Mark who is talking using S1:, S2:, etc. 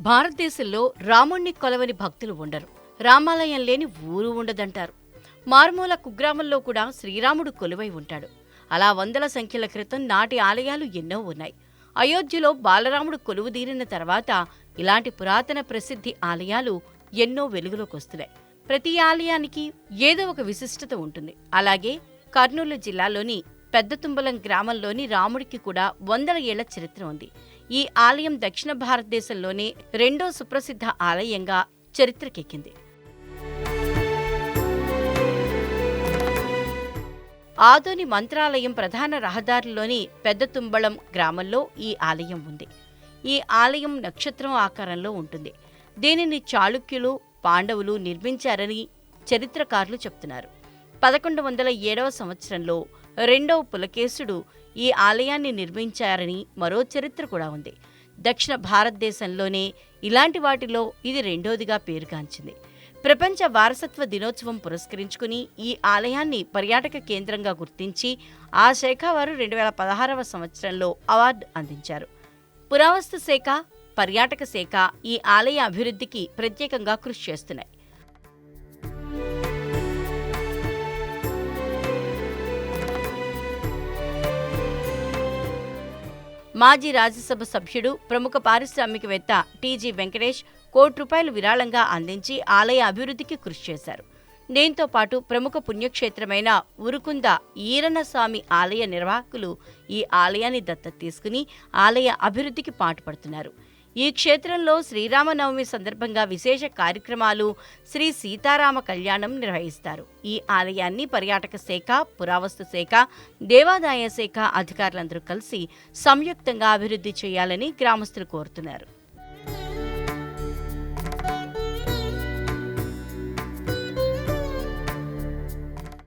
S1: భారతదేశంలో రాముణ్ణి కొలవని భక్తులు ఉండరు. రామాలయం లేని ఊరు ఉండదంటారు. మారుమూల కుగ్రామంలో కూడా శ్రీరాముడు కొలువై ఉంటాడు. అలా వందల సంఖ్యల క్రితం నాటి ఆలయాలు ఎన్నో ఉన్నాయి. అయోధ్యలో బాలరాముడు కొలువుదీరిన తర్వాత ఇలాంటి పురాతన ప్రసిద్ధి ఆలయాలు ఎన్నో వెలుగులోకి వస్తున్నాయి ప్రతి ఆలయానికి ఏదో ఒక విశిష్టత ఉంటుంది. అలాగే కర్నూలు జిల్లాలోని పెద్దతుంబలం గ్రామంలోని రాముడికి కూడా వందల ఏళ్ళ చరిత్ర ఉంది. ఈ ఆలయం దక్షిణ భారతదేశంలోనే రెండో సుప్రసిద్ధ ఆలయంగా చరిత్రకెక్కింది. ఆదోని మంత్రాలయం ప్రధాన రహదారిలోని పెద్దతుంబళం గ్రామంలో ఈ ఆలయం ఉంది. ఈ ఆలయం నక్షత్రం ఆకారంలో ఉంటుంది. దీనిని చాళుక్యులు పాండవులు నిర్మించారని చరిత్రకారులు చెప్తున్నారు. పదకొండు వందల ఏడవ సంవత్సరంలో రెండవ పులకేశుడు ఈ ఆలయాన్ని నిర్మించారని మరో చరిత్ర కూడా ఉంది. దక్షిణ భారతదేశంలోనే ఇలాంటి వాటిలో ఇది రెండోదిగా పేరుగాంచింది ప్రపంచ వారసత్వ దినోత్సవం పురస్కరించుకుని ఈ ఆలయాన్ని పర్యాటక కేంద్రంగా గుర్తించి ఆ శాఖ వారు రెండు వేల పదహారవ సంవత్సరంలో అవార్డు అందించారు. పురావస్తు శాఖ పర్యాటక శాఖ ఈ ఆలయ అభివృద్ధికి ప్రత్యేకంగా కృషి చేస్తున్నాయి. మాజీ రాజ్యసభ సభ్యుడు ప్రముఖ పారిశ్రామికవేత్త టీజీ వెంకటేష్ కోటి రూపాయలు విరాళంగా అందించి ఆలయ అభివృద్ధికి కృషి చేశారు. దీంతో పాటు ప్రముఖ పుణ్యక్షేత్రమైన ఉరుకుంద ఈరణస్వామి ఆలయ నిర్వాహకులు ఈ ఆలయాన్ని దత్తత తీసుకుని ఆలయ అభివృద్ధికి పాటుపడుతున్నారు. ఈ క్షేత్రంలో శ్రీరామనవమి సందర్భంగా విశేష కార్యక్రమాలు శ్రీ సీతారామ కళ్యాణం నిర్వహిస్తారు. ఈ ఆలయాన్ని పర్యాటక శాఖ పురావస్తు శాఖ దేవాదాయ శాఖ అధికారులందరూ కలిసి సంయుక్తంగా అభివృద్ధి చేయాలని గ్రామస్తులు కోరుతున్నారు.